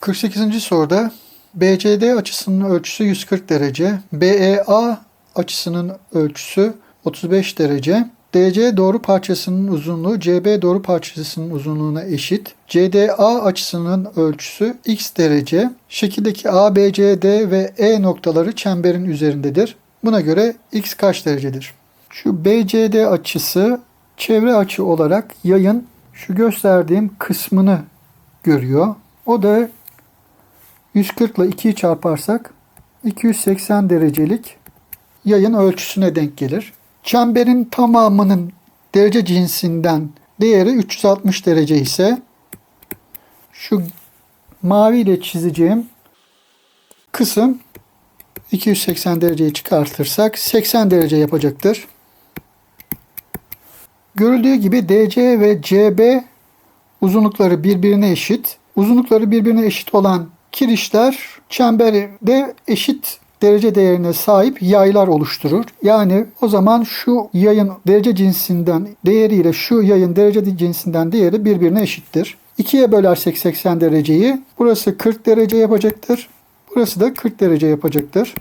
48. soruda BCD açısının ölçüsü 140 derece, BEA açısının ölçüsü 35 derece, DC doğru parçasının uzunluğu CB doğru parçasının uzunluğuna eşit. CDA açısının ölçüsü x derece. Şekildeki A, B, ve E noktaları çemberin üzerindedir. Buna göre x kaç derecedir? Şu BCD açısı çevre açı olarak yayın şu gösterdiğim kısmını görüyor. O da 140 ile 2'yi çarparsak 280 derecelik yayın ölçüsüne denk gelir. Çemberin tamamının derece cinsinden değeri 360 derece ise şu mavi ile çizeceğim kısım 280 dereceyi çıkartırsak 80 derece yapacaktır. Görüldüğü gibi DC ve CB uzunlukları birbirine eşit. Uzunlukları birbirine eşit olan kirişler çemberde eşit derece değerine sahip yaylar oluşturur. Yani o zaman şu yayın derece cinsinden değeriyle şu yayın derece cinsinden değeri birbirine eşittir. 2'ye bölersek 80 dereceyi burası 40 derece yapacaktır. Burası da 40 derece yapacaktır.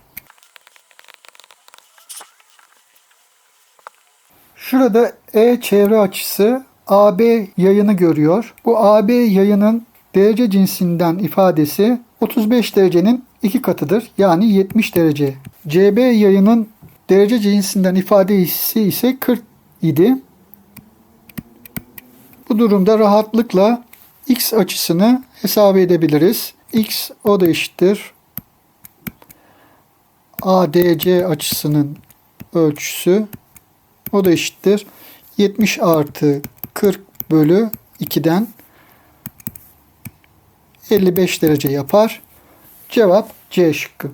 Şurada E çevre açısı AB yayını görüyor. Bu AB yayının derece cinsinden ifadesi 35 derecenin iki katıdır. Yani 70 derece. CB yayının derece cinsinden ifadesi ise 40 idi. Bu durumda rahatlıkla x açısını hesap edebiliriz. x o da eşittir. ADC açısının ölçüsü o da eşittir. 70 artı 40 bölü 2'den 55 derece yapar. Cevap C şıkkı.